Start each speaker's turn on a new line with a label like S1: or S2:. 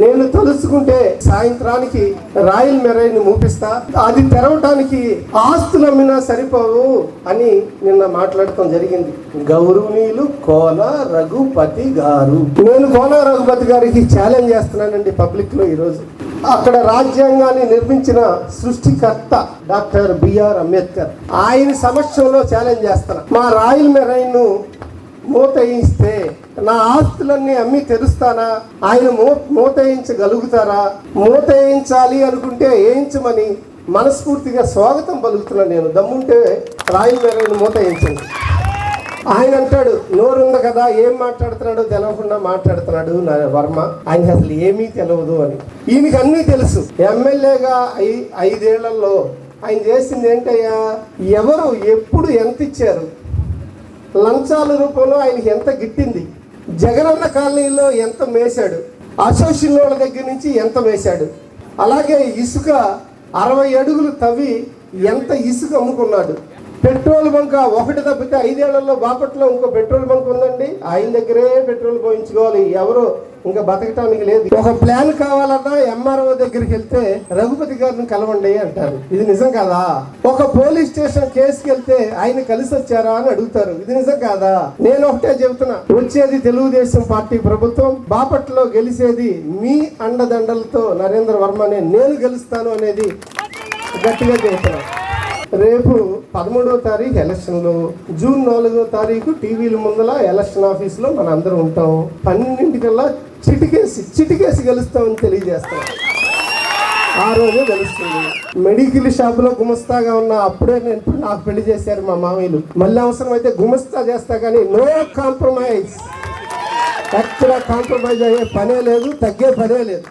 S1: నేను తలుచుకుంటే సాయంత్రానికి రాయల్ మెరైన్ మూపిస్తా. అది తెరవటానికి ఆస్తులు అమ్మినా సరిపోవు అని నిన్న మాట్లాడటం జరిగింది. గౌరవనీయులు కోన రఘుపతి గారు. నేను కోన రఘుపతి గారికి ఛాలెంజ్ చేస్తున్నానండి పబ్లిక్లో ఈరోజు. అక్కడ రాజ్యాంగాన్ని నిర్మించిన సృష్టికర్త డాక్టర్ బిఆర్ అంబేద్కర్. ఆయన సమక్షంలో ఛాలెంజ్ చేస్తున్నా. మా రాయల్ మెరైన్ను మూతయిస్తే నా ఆస్తులన్నీ అమ్మి తెరుస్తానా? ఆయన మూ మూతయించగలుగుతారా? మూతయించాలి అనుకుంటే వేయించమని మనస్ఫూర్తిగా స్వాగతం పలుకుతున్నాను నేను. దమ్ముంటే రాయల్ మెరైన్ మూతయించండి ఆయన అంటాడు నోరుంది కదా ఏం మాట్లాడుతున్నాడు తెలవకుండా మాట్లాడుతున్నాడు నా వర్మ. ఆయనకి అసలు ఏమీ తెలియదు అని. ఈయనకి అన్నీ తెలుసు. ఎమ్మెల్యేగా ఐ ఐదేళ్ళలో ఆయన చేసింది ఏంటయ్యా? ఎవరు ఎప్పుడు ఎంత ఇచ్చారు? లంచాల రూపంలో ఆయనకి ఎంత గిట్టింది? జగనన్న కాలనీలో ఎంత మేశాడు? అసోసియేషన్ వాళ్ళ దగ్గర నుంచి ఎంత మేశాడు? అలాగే ఇసుక అరవై అడుగులు తవ్వి ఎంత ఇసుక అమ్ముకున్నాడు? పెట్రోల్ బంక్ ఒకటి తప్పితే ఐదేళ్ళలో బాపట్లో ఇంకో పెట్రోల్ బంక్ ఉందండి. ఆయన దగ్గరే పెట్రోల్ పోయించుకోవాలి. ఎవరు ఇంకా బతకటానికి లేదు. ఒక ప్లాన్ కావాలన్నా ఎంఆర్ఓ దగ్గరికి వెళ్తే రఘుపతి గారిని కలవండి అంటారు. ఇది నిజం కాదా? ఒక పోలీస్ స్టేషన్ కేసుకి వెళ్తే ఆయన కలిసి వచ్చారా అని అడుగుతారు. ఇది నిజం కాదా? నేను ఒకటే చెబుతున్నా. వచ్చేది తెలుగుదేశం పార్టీ ప్రభుత్వం బాపట్లో గెలిచేది మీ అండదండలతో నరేంద్ర వర్మనే. నేను గెలుస్తాను అనేది గట్టిగా చెబుతున్నాను రేపు పదమూడవ తారీఖు ఎలక్షన్లు. జూన్ నాలుగో తారీఖు టీవీల ముందల ఎలక్షన్ ఆఫీస్లో మన అందరం ఉంటాం. పన్నెండింటికల్లా చిటికేసి చిటికేసి గెలుస్తామని తెలియజేస్తాం. ఆ రోజే తెలుస్తుంది మెడికల్ షాప్లో గుమస్తాగా ఉన్న అప్పుడే నేను నాకు పెళ్ళి చేశారు మా మామయ్యలు. మళ్ళీ అవసరం అయితే గుమస్తా చేస్తా కానీ నో కాంప్రమైజ్. ఎక్కడ కాంప్రమైజ్ అయ్యే పనే లేదు తగ్గే పనే లేదు.